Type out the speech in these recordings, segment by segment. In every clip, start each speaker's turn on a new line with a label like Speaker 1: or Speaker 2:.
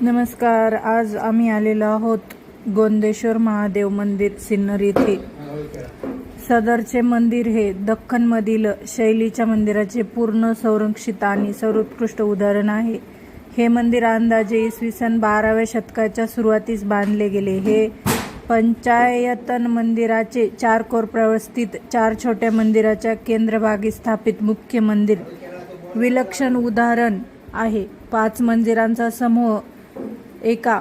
Speaker 1: नमस्कार आज आम्ही आलेलो आहोत गोंदेश्वर महादेव मंदिर सिन्नर येथे. सदरचे मंदिर हे दख्खनमधील शैलीच्या मंदिराचे पूर्ण संरक्षित आणि सर्वोत्कृष्ट उदाहरण आहे. हे मंदिर अंदाजे इसवी सन बाराव्या शतकाच्या सुरुवातीस बांधले गेले. हे पंचायतन मंदिराचे चार कोपऱ्यावर स्थित चार छोट्या मंदिराच्या केंद्रभागी स्थापित मुख्य मंदिर. विलक्षण उदाहरण आहे. पाच मंदिरांचा समूह एका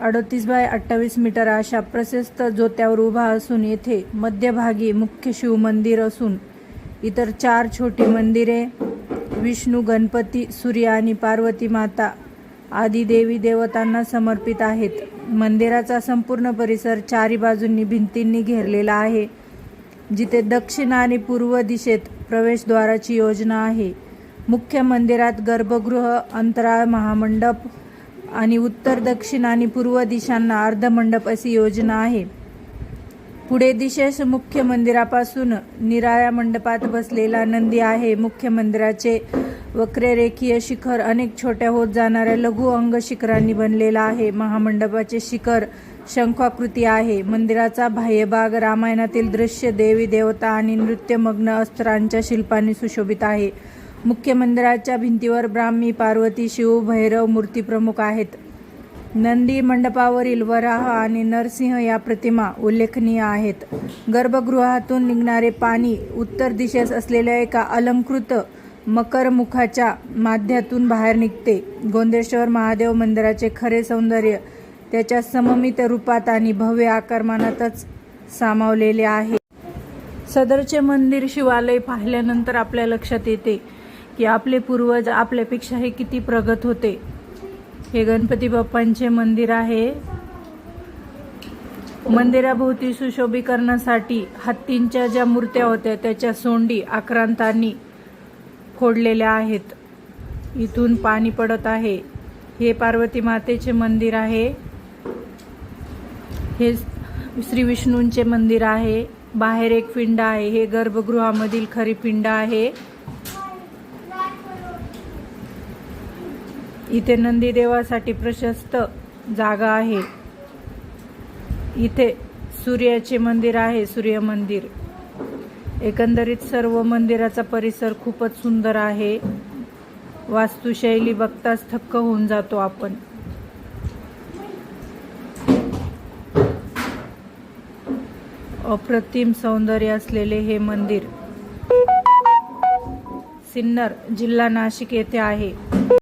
Speaker 1: अडतीस बाय अठ्ठावीस मीटर अशा प्रशस्त जोत्यावर उभा असून येथे मध्यभागी मुख्य शिव मंदिर असून इतर चार छोटी मंदिरे विष्णू गणपती सूर्य आणि पार्वती माता आदी देवी देवतांना समर्पित आहेत. मंदिराचा संपूर्ण परिसर चारी बाजूंनी भिंतींनी घेरलेला आहे जिथे दक्षिण आणि पूर्व दिशेत प्रवेशद्वाराची योजना आहे. मुख्य मंदिरात गर्भगृह अंतराळ महामंडप आणि उत्तर दक्षिण आणि पूर्व दिशांना अर्धमंडप अशी योजना आहे. पुढे दिशेस मुख्य मंदिरापासून निराळ्या मंडपात बसलेला नंदी आहे. मुख्य मंदिराचे वक्ररेखीय शिखर अनेक छोट्या होत जाणाऱ्या लघु अंग शिखरांनी बनलेला आहे. महामंडपाचे शिखर शंखाकृती आहे. मंदिराचा बाह्यभाग रामायणातील दृश्य देवी देवता आणि नृत्यमग्न अस्त्रांच्या शिल्पांनी सुशोभित आहे. मुख्य मंदिराच्या भिंतीवर ब्राह्मी पार्वती शिव भैरव मूर्ती प्रमुख आहेत. नंदी मंडपावरील वराह आणि नरसिंह या प्रतिमा उल्लेखनीय आहेत. गर्भगृहातून निघणारे पाणी उत्तर दिशेस असलेल्या एका अलंकृत मकरमुखाच्या माध्यमातून बाहेर निघते. गोंदेश्वर महादेव मंदिराचे खरे सौंदर्य त्याच्या सममित रूपात आणि भव्य आकारमानातच सामावलेले आहे. सदरचे मंदिर शिवालय पाहिल्यानंतर आपल्या लक्षात येते. की आपले पूर्वज आपल्यापेक्षा हे किती प्रगत होते. हे गणपती बाप्पांचे मंदिर आहे. मंदिराभोवती सुशोभीकरणासाठी हत्तींच्या ज्या मूर्त्या होत्या त्याच्या सोंडी आक्रांतांनी फोडलेल्या आहेत. इथून पाणी पडत आहे. हे पार्वती मातेचे मंदिर आहे. हे श्री विष्णूंचे मंदिर आहे. बाहेर एक पिंड आहे. हे गर्भगृहामधील खरी पिंड आहे. इथे नंदीदेवासाठी प्रशस्त जागा आहे. इथे सूर्याचे मंदिर आहे सूर्य मंदिर. एकंदरीत सर्व मंदिराचा परिसर खूपच सुंदर आहे. वास्तुशैली बघताच थक्क होऊन जातो आपण. अप्रतिम सौंदर्य असलेले हे मंदिर सिन्नर जिल्हा नाशिक येथे आहे.